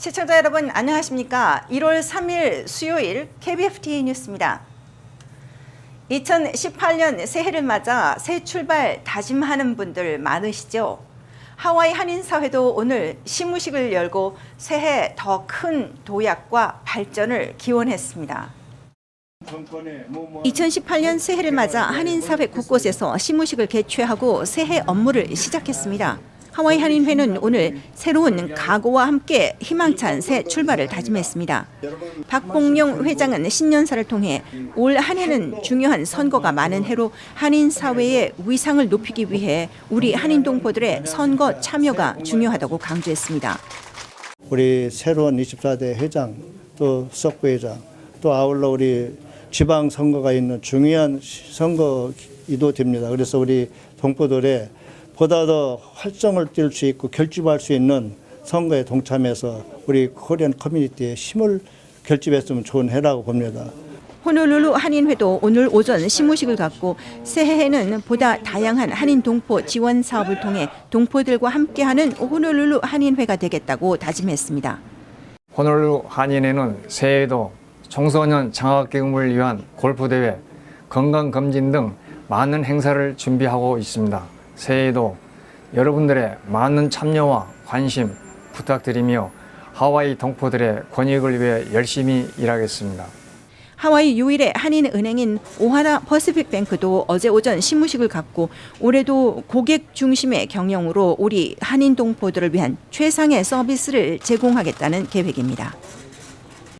시청자 여러분 안녕하십니까? 1월 3일 수요일 KBFT 뉴스입니다. 2018년 새해를 맞아 새 출발 다짐하는 분들 많으시죠? 하와이 한인사회도 오늘 시무식을 열고 새해 더 큰 도약과 발전을 기원했습니다. 2018년 새해를 맞아 한인사회 곳곳에서 시무식을 개최하고 새해 업무를 시작했습니다. 하와이 한인회는 오늘 새로운 각오와 함께 희망찬 새 출발을 다짐했습니다. 박봉용 회장은 신년사를 통해 올 한 해는 중요한 선거가 많은 해로 한인 사회의 위상을 높이기 위해 우리 한인 동포들의 선거 참여가 중요하다고 강조했습니다. 우리 새로운 24대 회장 또 수석부회장 또 아울러 우리 지방 선거가 있는 중요한 선거이도 됩니다. 그래서 우리 동포들의 보다 더 활성을 띨 수 있고 결집할 수 있는 선거에 동참해서 우리 코리안 커뮤니티에 힘을 결집했으면 좋은 해라고 봅니다. 호놀룰루 한인회도 오늘 오전 시무식을 갖고 새해에는 보다 다양한 한인 동포 지원 사업을 통해 동포들과 함께하는 호놀룰루 한인회가 되겠다고 다짐했습니다. 호놀루 한인회는 새해에도 청소년 장학금을 위한 골프 대회, 건강 검진 등 많은 행사를 준비하고 있습니다. 새해에도 여러분들의 많은 참여와 관심 부탁드리며 하와이 동포들의 권익을 위해 열심히 일하겠습니다. 하와이 유일의 한인 은행인 오하나 퍼시픽 뱅크도 어제 오전 시무식을 갖고 올해도 고객 중심의 경영으로 우리 한인 동포들을 위한 최상의 서비스를 제공하겠다는 계획입니다.